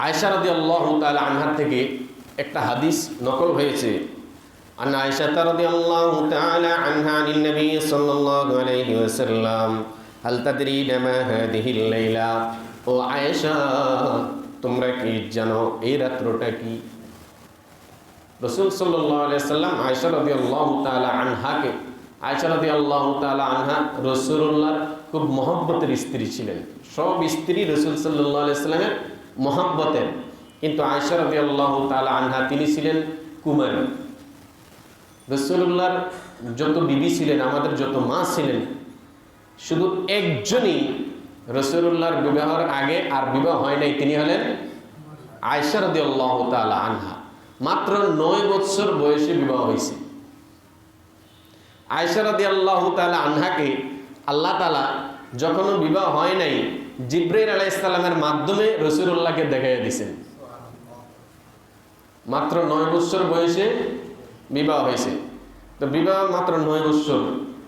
আয়সা রদি আল্লাহ তাল আনহার থেকে একটা হাদিস নকল হয়েছে عن عائشة رضي الله تعالى عنها عن النبي صلى الله عليه وسلم هل تدرين ما هذه الليلة ও আয়েশা তোমরা কি জানো এই রাত্রটা কি রসুল সাল্লাহ সাল্লাম আয়সা রদি আল্লাহ তালা আনহাকে আয়সা রদি আল্লাহ তালা আনহা রসুল্লাহর খুব মহব্বতের স্ত্রী ছিলেন সব স্ত্রী রসুল সাল্লাহ সাল্লামের মহব্বতের। কিন্তু আয়সা রদি আল্লাহ তালা আনহা তিনি ছিলেন কুমারী। রসুল্লাহর যত বিবি ছিলেন, আমাদের যত মা ছিলেন, শুধু একজনই রসুল্লাহর বিবাহের আগে আর বিবাহ হয় নাই, তিনি হলেন আয়সা রদি আল্লাহ তালা আনহা। মাত্র নয় বৎসর বয়সে বিবাহ হয়েছে। আয়সা রদি আল্লাহ তালা আনহাকে আল্লাহ তালা যখনও বিবাহ হয় নাই জিব্রাইল আলাহ ইসলামের মাধ্যমে রসুল্লাহকে দেখাইয়া দিছেন। মাত্র নয় বৎসর বয়সে বিবাহ হয়েছে। তো বিবাহ মাত্র নয় বৎসর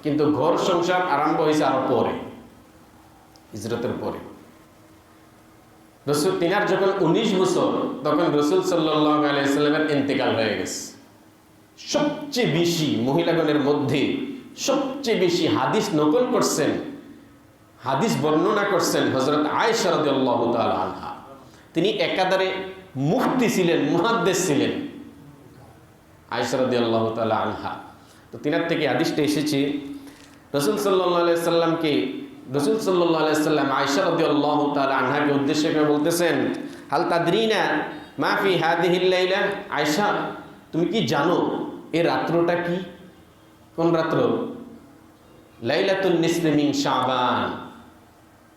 কিন্তু ঘর সংসার আরম্ভ হয়েছে আরও পরে, হিজরতের পরে। রসুল তিনার যখন উনিশ বছর, তখন রসুল সাল্লাহ আলাইসাল্লামের ইন্তেকাল হয়ে গেছে। সবচেয়ে বেশি মহিলাগণের মধ্যে সবচেয়ে বেশি হাদিস নকল করছেন হাদিস বর্ণনা করছেন হজরত আয়সারদ আনহা। তিনি একাধারে মুক্তি ছিলেন মুহাদ্দেশ ছিলেন। আল্লাহ তালা আনহা। তো তিনার থেকে হাদিসটা এসেছে, রসুল সাল্লাহ সাল্লামকে, রসুল সাল্লাহ সাল্লাম আয়সারদি আল্লাহ তালা আনহাকে উদ্দেশ্যে করে বলতেছেন, হাল তাদরিনা মাফি হাদিহিল্লাইলা আয়সা তুমি কি জানো এ রাত্রটা কি? কোন রাত্র? লাইলাতুল নিসলিমিং শাবান।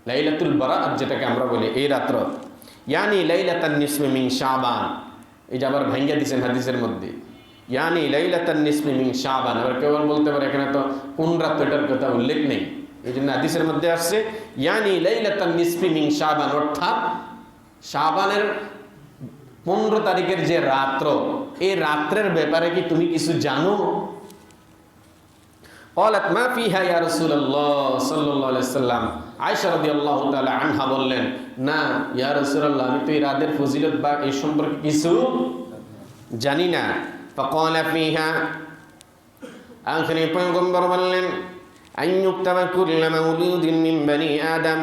লাইলাতুল বারাত, যেটাকে আমরা বলি এই রাত্র। ইয়ানি লাইলাতান নিসলিমিং শাবান। এই যে আবার ভাঙ্গা দিচ্ছেন হাদিসের মধ্যে। ইয়ানি লাইলাতান নিসলিমিং শাবান। আবার কেবল বলতে পারে এখানে তো কোন রাত্রটার কথা উল্লেখ নেই। এই জন্য হাদিসের মধ্যে আসছে, ইয়ানি লাইলাতান নিসলিমিং শাবান। অর্থাৎ শাবানের পনেরো তারিখের যে রাত্র, এই রাত্রের ব্যাপারে কি তুমি কিছু জানো? قالت ما فيها يا رسول الله صلى الله عليه وسلم আয়েশা রাদিয়াল্লাহু তাআলা আনহা বললেন না ইয়া রাসূলুল্লাহ আমি তো এই রাতের ফজিলত বা এই সম্পর্কে কিছু জানি না فقال فيها আখরি পয়গম্বর বললেন أن يكتب كل مولود من بني آدم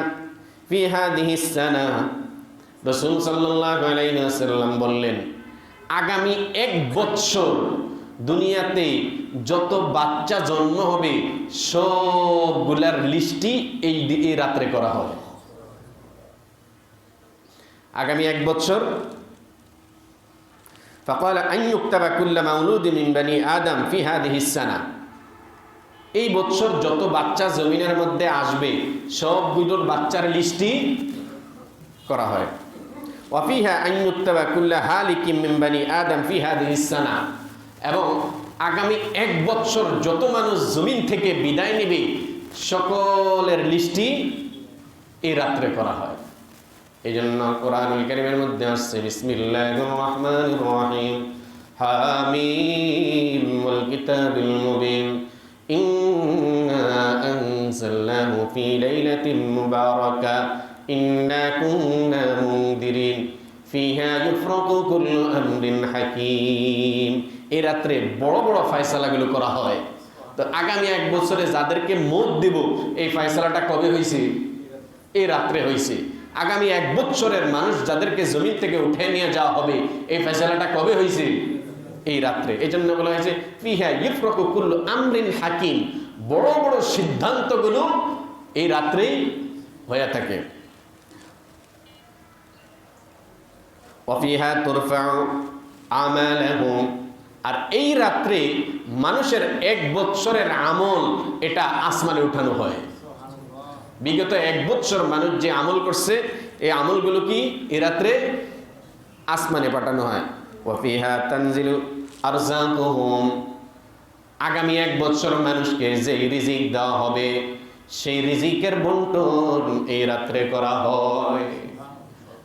في هذه السنة রসুল সাল্লাহ আলাইসাল্লাম বললেন আগামী এক বৎসর দুনিয়াতে যত বাচ্চা জন্ম হবে সবগুলার লিস্টই এই এই রাত্রে করা হবে আগামী এক বছর فقال أن يكتب كل مولود من بني آدم في هذه السنة এই বছর যত বাচ্চা জমিনের মধ্যে আসবে সবগুলোর বাচ্চার লিস্টই করা হয় ওয়াফিহা আন ইউক্তাবা কুল্লা হালিকিম মিন বানি আদম ফি হাদিহি সানা এবং আগামী এক বছর যত মানুষ জমিন থেকে বিদায় নেবে, সকলের লিস্টই এই রাত্রে করা হয়। এই জন্য কোরআনুল কারীমের মধ্যে আসছে, বিসমিল্লাহির রহমানির রহিম। হামিম মুবিন। ফিহা ইউফরাকু কুল্লু আমরিন হাকিম। এই রাত্রে বড় বড় ফয়সালাগুলো করা হয়। তো আগামী এক বছরে যাদেরকে মত দেব, এই ফয়সালাটা কবে হয়েছে এই রাত্রে হয়েছে আগামী এক বছরের মানুষ যাদেরকে জমিন থেকে উঠে নিয়ে যাওয়া হবে, এই ফয়সালাটা কবে হয়েছে এই রাত্রে। এই জন্য বলা হয়েছে, ফিহা ইফরকু কুল্লু আমরিন হাকিম। বড় বড় সিদ্ধান্তগুলো এই রাত্রেই হয়ে থাকে। ওয়াফিহা তুরফাউ আমালাহুম আর এই রাত্রে মানুষের এক বৎসরের আমল, এটা আসমানে উঠানো হয়। বিগত এক বৎসর মানুষ যে আমল করছে, এই আমলগুলো কি এ রাত্রে আসমানে পাঠানো হয়। ওয়াফিহা তানজিলু আরজাকুহুম আগামী এক বছর মানুষকে যে রিজিক দেওয়া হবে, সেই রিজিকের বন্টন এই রাত্রে করা হয়।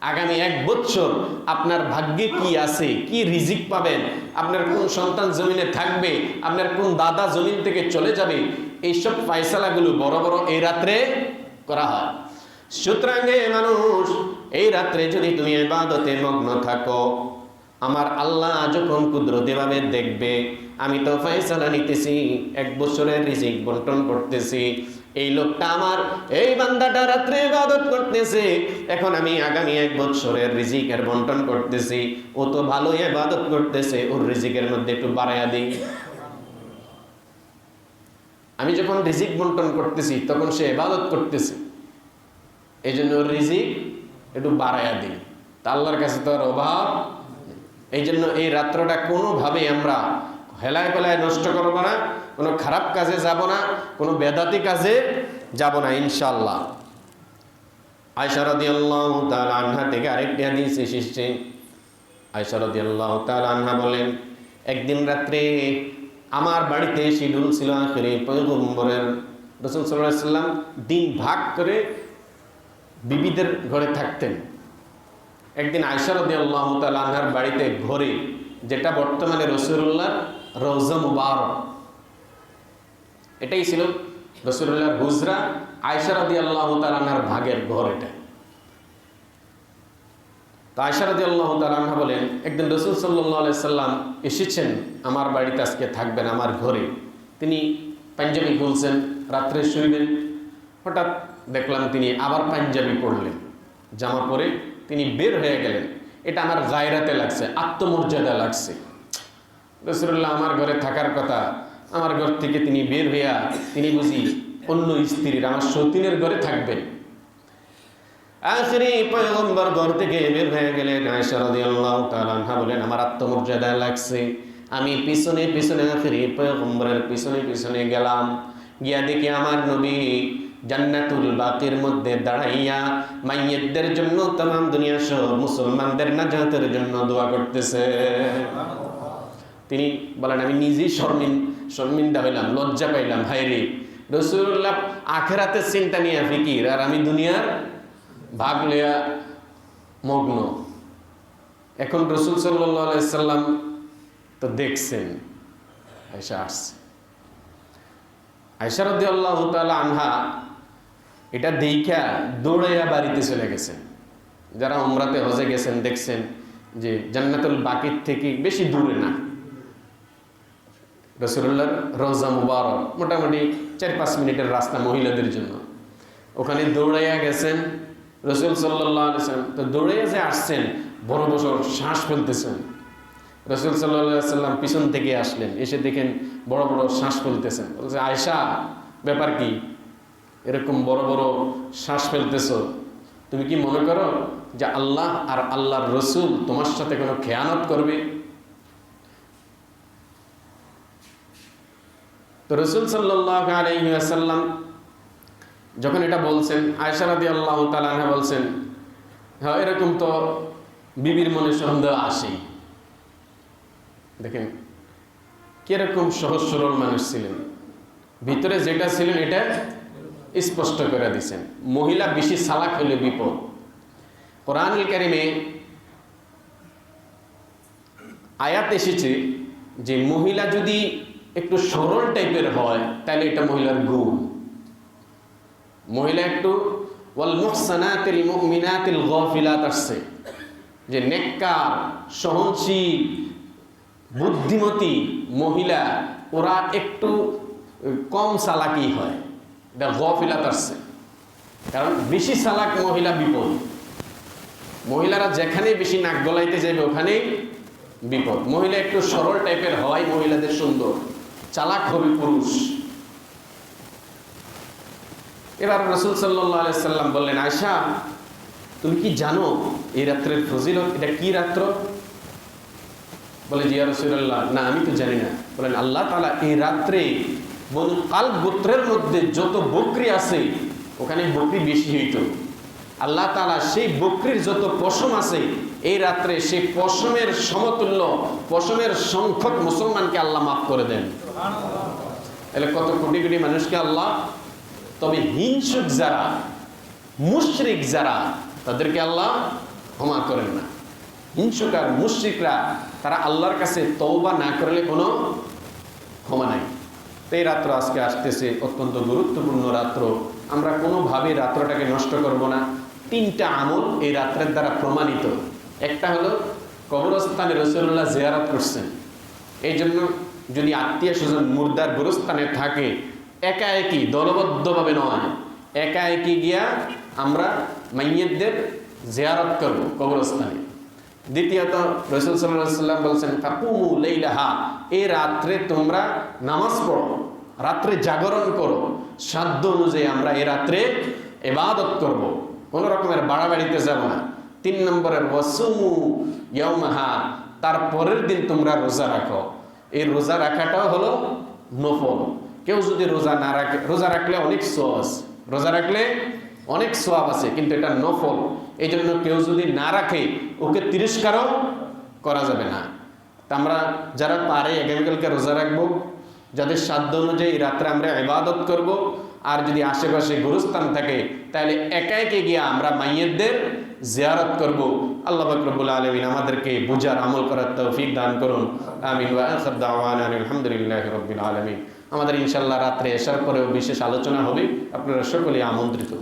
আগামী এক বছর আপনার ভাগ্যে কি আছে? কি রিজিক পাবেন? আপনার কোন সন্তান জমিনে থাকবে? আপনার কোন দাদা জমিন থেকে চলে যাবে? এইসব ফায়সালাগুলো বড় বড় এই রাত্রে করা হয়। সুতরাং মানুষ, এই রাত্রে যদি তুমি ইবাদতে মগ্ন থাকো, আমার আল্লাহ যখন কুদরতিভাবে দেখবে, আমি তো ফয়সালা নিতেছি, এক বছরের রিজিক বন্টন করতেছি এই লোকটা আমার, এই বান্দাটা রাত্রে ইবাদত করতেছে। এখন আমি আগামী এক বছরের রিজিকের বন্টন করতেছি। ও তো ভালো ইবাদত করতেছে, ওর রিজিকের মধ্যে একটু বাড়াইয়া দিই। আমি যখন রিজিক বন্টন করতেছি, তখন সে ইবাদত করতেছে। এই জন্য ওর রিজিক একটু বাড়াইয়া দিই। তা আল্লাহর কাছে তো আর অভাব এই জন্য এই রাত্রটা কোনোভাবেই আমরা হেলায় পেলায় নষ্ট করব না। কোনো খারাপ কাজে যাব না, কোনো বেদাতি কাজে যাব না ইনশাল্লাহ আয়সারদি আল্লাহ তাল আনহা থেকে আরেকটি হাদিস এসেছে। আয়সারদি আল্লাহ তাল আনহা বলেন, একদিন রাত্রে আমার বাড়িতে শিডুল ছিল আখেরি পয়গম্বরের রসুল সাল্লাহ সাল্লাম দিন ভাগ করে বিবিদের ঘরে থাকতেন। একদিন আয়সারদি আল্লাহ তালাহার বাড়িতে ঘরে, যেটা বর্তমানে রসুল্লাহ রৌজা মুবারক এটাই ছিল রসুল্লাহর হুজরা আয়সারদি আল্লাহ তালাহার ভাগের ঘর এটা। তো আয়সারদি আল্লাহ তালাহা বলেন, একদিন রসুল সাল্লাহ সাল্লাম এসেছেন, আমার বাড়িতে আজকে থাকবেন, আমার ঘরে। তিনি পাঞ্জাবি খুলছেন, রাত্রে শুইবেন। হঠাৎ দেখলাম তিনি আবার পাঞ্জাবি পড়লেন জামা পরে তিনি বের হয়ে গেলেন। এটা আমার গায়রাতে লাগছে, আত্মমর্যাদা লাগছে। রসুল্লাহ আমার ঘরে থাকার কথা আমার ঘর থেকে তিনি বের হইয়া তিনি বুঝি অন্য স্ত্রীর আমার সতীনের ঘরে থাকবেন আখরি পয়গম্বর ঘর থেকে বের হয়ে গেলেন। আয়েশা রাদিয়াল্লাহু তাআলা বলেন, আমার আত্মমর্যাদা লাগছে। আমি পিছনে পিছনে আখরি পয়গম্বরের পিছনে পিছনে গেলাম। গিয়া দেখি আমার নবী জান্নাতুল বাকির মধ্যে দাঁড়াইয়া মাইয়েদের জন্য তাম দুনিয়া সহ মুসলমানদের নাজাতের জন্য দোয়া করতেছে। তিনি বলেন, আমি নিজেই শর্মিন শর্মিন্দা হইলাম, লজ্জা পাইলাম হাইরে রসুল্লাহ আখেরাতের চিন্তা নিয়ে ফিকির আর আমি দুনিয়ার ভাগ লইয়া মগ্ন। এখন রসুল সাল্লাম তো দেখছেন আয়সা আসছে। আয়সারদ্দি আল্লাহ তালা আনহা এটা দেখা দৌড়াইয়া বাড়িতে চলে গেছেন। যারা উমরাতে হজে গেছেন, দেখছেন যে জান্নাতুল বাকির থেকে বেশি দূরে না। রসুল্লাহর রোজা মুবারক মোটামুটি চার পাঁচ মিনিটের রাস্তা মহিলাদের জন্য। ওখানে দৌড়াইয়া গেছেন রসুল সাল্লাম। তো দৌড়াইয়া যে আসছেন, বড় বছর শ্বাস ফেলতেছেন। রসুল সাল্লাহ সাল্লাম পিছন থেকে আসলেন, এসে দেখেন বড় বড় শ্বাস ফেলতেছেন। বলছে আয়সা ব্যাপার কি? এরকম বড় বড় শ্বাস ফেলতেছ। তুমি কি মনে করো যে আল্লাহ আর আল্লাহর রসুল তোমার সাথে কোনো খেয়ানত করবে? তো রসুল সাল্লাহ আলহিহাসাল্লাম যখন এটা বলছেন আয়সারাদি আল্লাহ তালা বলছেন হ্যাঁ এরকম তো বিবির মনে সন্দেহ আসেই। দেখেন, কীরকম সহজ সরল মানুষ ছিলেন। ভিতরে যেটা ছিলেন, এটা স্পষ্ট করে দিছেন। মহিলা বেশি সালাক হলে বিপদ। কোরআনুল কারিমে আয়াত এসেছে যে মহিলা যদি একটু সরল টাইপের হয়, তাহলে এটা মহিলার গুণ। মহিলা একটু, ওয়াল মুহসানাতিল মুমিনাতিল গাফিলাত আসছে। যে নেককার, সহনশীল, বুদ্ধিমতী মহিলা, ওরা একটু কম চালাকি হয়। এটা গফিলাত আসছে। কারণ বেশি চালাক মহিলা বিপদ। মহিলারা যেখানে বেশি নাক গলাইতে যাবে ওখানেই বিপদ। মহিলা একটু সরল টাইপের হয়, মহিলাদের সুন্দর। চালাক হবে পুরুষ। এবার রসুল সাল্লাহ সাল্লাম বললেন আয়সা তুমি কি জানো এই রাত্রের ফজিলত? এটা কি রাত্র? বলে জিয়া রসুল্লাহ না, আমি তো জানি না। বলেন, আল্লাহ তালা এই রাত্রে বল কাল গোত্রের মধ্যে যত বকরি আছে, ওখানে বকরি বেশি হইত। আল্লাহ তালা সেই বকরির যত পশম আছে, এই রাত্রে সেই পশমের সমতুল্য, পশমের সংখ্যক মুসলমানকে আল্লাহ মাফ করে দেন। তাহলে কত কোটি কোটি মানুষকে আল্লাহ, তবে হিংসুক যারা, মুশরিক যারা, তাদেরকে আল্লাহ ক্ষমা করেন না। হিংসুক আর মুশ্রিকরা, তারা আল্লাহর কাছে তৌবা না করলে কোনো ক্ষমা নাই। এই রাত্র আজকে আসতেছে অত্যন্ত গুরুত্বপূর্ণ রাত্র। আমরা কোনোভাবে রাত্রটাকে নষ্ট করব না। তিনটা আমল এই রাত্রের দ্বারা প্রমাণিত। একটা হলো কবরস্থানে রসুল্লাহ জিয়ারত করছেন। এই জন্য যদি আত্মীয় স্বজন মুর্দার গুরুস্থানে থাকে, একা একই, দলবদ্ধভাবে নয়। একা একই গিয়া আমরা মাইয়েদের জিয়ারত করব কবরস্থানে। দ্বিতীয়ত রসুল সাল্লাহ সাল্লাম বলছেন কাকুমু লেইলাহা এই রাত্রে তোমরা নামাজ পড়ো, রাত্রে জাগরণ করো। সাধ্য অনুযায়ী আমরা এই রাত্রে এবাদত করব। কোন রকমের বাড়াবাড়িতে যাব না। তিন নম্বরের ওয়াসুমু তার পরের দিন তোমরা রোজা রাখো। এই রোজা রাখাটাও হলো নফল। কেউ যদি রোজা না রাখে, রোজা রাখলে অনেক সোয়াব রোজা রাখলে অনেক সোয়াব আছে, কিন্তু এটা নফল। এই জন্য কেউ যদি না রাখে, ওকে তিরস্কারও করা যাবে না। তা আমরা যারা পারে আগামীকালকে রোজা রাখব, যাদের সাধ্য অনুযায়ী রাত্রে আমরা ইবাদত করব আর যদি আশেপাশে গুরুস্থান থাকে, তাহলে একা একে গিয়ে আমরা মাইয়েদের জিয়ারত করব। আল্লাহ বাকরবুল আলমিন আমাদেরকে বুঝার, আমল করার তৌফিক দান করুন। আলহামদুলিল্লাহ রবিল আলমিন। আমাদের ইনশাল্লাহ রাত্রে এসার পরেও বিশেষ আলোচনা হবে। আপনারা সকলে আমন্ত্রিত।